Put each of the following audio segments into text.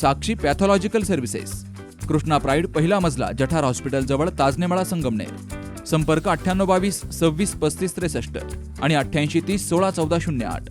Sakshi pathological services. Krishna pride पहिला मजला जठार हॉस्पिटलजवळ ताजनेमाळा संगमनेर. संपर्क अठ्ठ्याण्णव बावीस सव्वीस पस्तीस त्रेसष्ट आणि अठ्ठ्याऐंशी तीस सोळा चौदा शून्य आठ.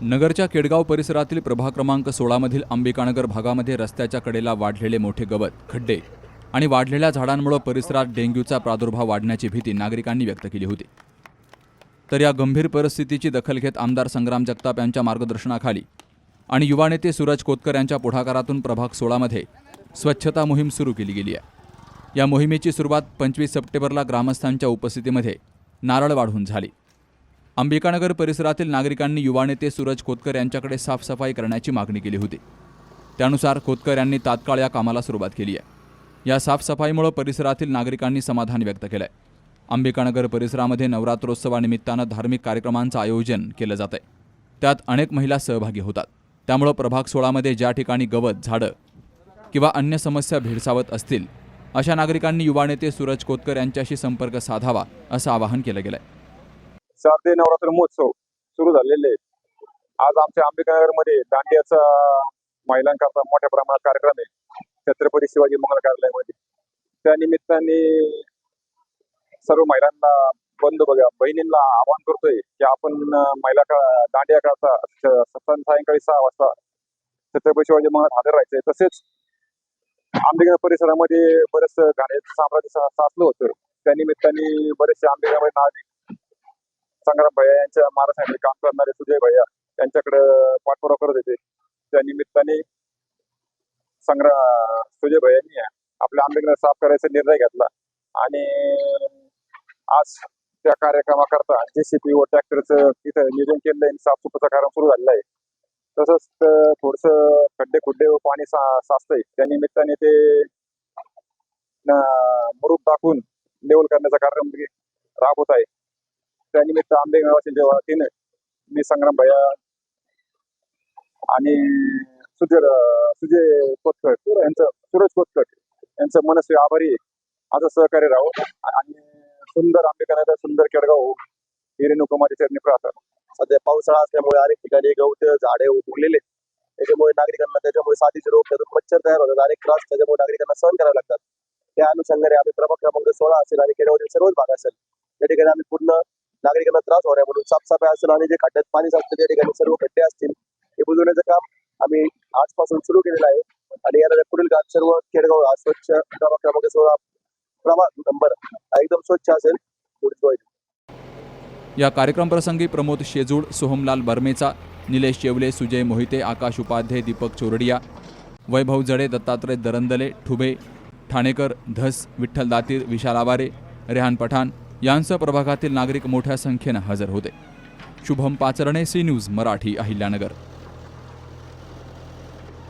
नगरच्या केडगाव परिसरातील प्रभाग क्रमांक सोळामधील अंबिकानगर भागामध्ये रस्त्याच्या कडेला वाढलेले मोठे गवत खड्डे आणि वाढलेल्या झाडांमुळे परिसरात डेंग्यूचा प्रादुर्भाव वाढण्याची भीती नागरिकांनी व्यक्त केली होती. तर या गंभीर परिस्थितीची दखल घेत आमदार संग्राम जगताप यांच्या मार्गदर्शनाखाली आणि युवा नेते सूरज कोतकर यांच्या पुढाकारातून प्रभाग सोळामध्ये स्वच्छता मोहीम सुरू केली गेली आहे. या मोहिमेची सुरुवात पंचवीस सप्टेंबरला ग्रामस्थांच्या उपस्थितीमध्ये नारळ वाढून झाली. अंबिकानगर परिसरातील नागरिकांनी युवा नेते सूरज खोतकर यांच्याकडे साफसफाई करण्याची मागणी केली होती. त्यानुसार खोतकर यांनी तात्काळ या कामाला सुरुवात केली आहे. या साफसफाईमुळे परिसरातील नागरिकांनी समाधान व्यक्त केलं आहे अंबिकानगर परिसरामध्ये नवरात्रोत्सवानिमित्तानं धार्मिक कार्यक्रमांचं आयोजन केलं जात आहे त्यात अनेक महिला सहभागी होतात. त्यामुळं प्रभाग सोळामध्ये ज्या ठिकाणी गवत झाडं किंवा अन्य समस्या भेडसावत असतील अशा नागरिकांनी युवा नेते सूरज कोतकर यांच्याशी संपर्क साधावा असं आवाहन केलं गेलंय. शारदीय नवरात्र महोत्सव सुरू झालेले आज आमच्या आंबेडकरमध्ये दांडियाचा महिलांकरता मोठ्या प्रमाणात कार्यक्रम आहे. छत्रपती शिवाजी मंगल कार्यालयामध्ये. त्या निमित्ताने सर्व महिलांना बंद बघा. बहिणींना आवाहन करतोय की आपण महिला का दांडिया करता सत्ता सायंकाळी सहा वाजता छत्रपती शिवाजी महाराज हजर राहायचंय. तसेच आंबेगाव परिसरामध्ये बरेच घाण्याचं साम्राज्य साचलं होतं. त्या निमित्ताने बरेचसे आंबेगावमध्ये नागरिक संग्राम भैया यांच्या महाराष्ट्रामध्ये काम करणारे सुजय भैया यांच्याकडे पाठपुरावा करत होते. त्या निमित्ताने संग्राम सुजय भैयांनी आपल्या आंबेगाव साफ करायचा निर्णय घेतला. आणि आज त्या कार्यक्रमाकरता जेसीपी व ट्रॅक्टरचं तिथं नियोजन केलेलं आहे. साफसुफीचा कार्यक्रम सुरू झालेला आहे. तसंच थोडस खड्डे खुड्डे व पाणी सा साचतंय. त्या निमित्ताने ते न- टाकून लेवल करण्याचा कार्यक्रम राबवत आहे. त्यानिमित्त आंबे गावाच्या वतीने मी संग्राम भैया आणि सुजय सुजय कोतकर यांचं सूरज कोतकर यांचं मनस्वी आभारी आहे. असं सहकार्य राहू. आणि सुंदर आंबेगाव सुंदर केडगाव हो. ही रेणुकुमारी चरणी प्रार्थना. सध्या पावसाळा असल्यामुळे अनेक ठिकाणी गवत झाडे उगलेले. त्याच्यामुळे नागरिकांना त्याच्यामुळे साथीचे रोग त्यातून मच्छर तयार होतात अनेक त्रास त्याच्यामुळे नागरिकांना सहन करावे लागतात. त्या अनुषंगाने आम्ही प्रभाग क्रमांक सोळा असेल आणि खेड्यावरील सर्वच भाग असेल त्या ठिकाणी आम्ही पूर्ण नागरिकांना त्रास होणार म्हणून साफसफाई असेल आणि जे खड्ड्यात पाणी साचतं त्या ठिकाणी सर्व खड्डे असतील हे बुजवण्याचं काम आम्ही आजपासून सुरू केलेलं आहे. आणि याला पुढील काळात सर्व खेडगाव हा स्वच्छ क्रमांक सोळा प्रभाग नंबर एकदम स्वच्छ असेल या कार्यक्रम प्रसंगी प्रमोद शेजूड सोहमलाल बर्मेचा निलेश चेवले सुजय मोहिते आकाश उपाध्ये दीपक चोरडिया वैभव जडे दत्तात्रय दरंदले ठुबे ठाणेकर धस विठ्ठल दातीर विशाल आवारे रेहान पठाण यांसह प्रभागातील नागरिक मोठ्या संख्येनं हजर होते. Shubham Pacharne C news Marathi Ahilyanagar.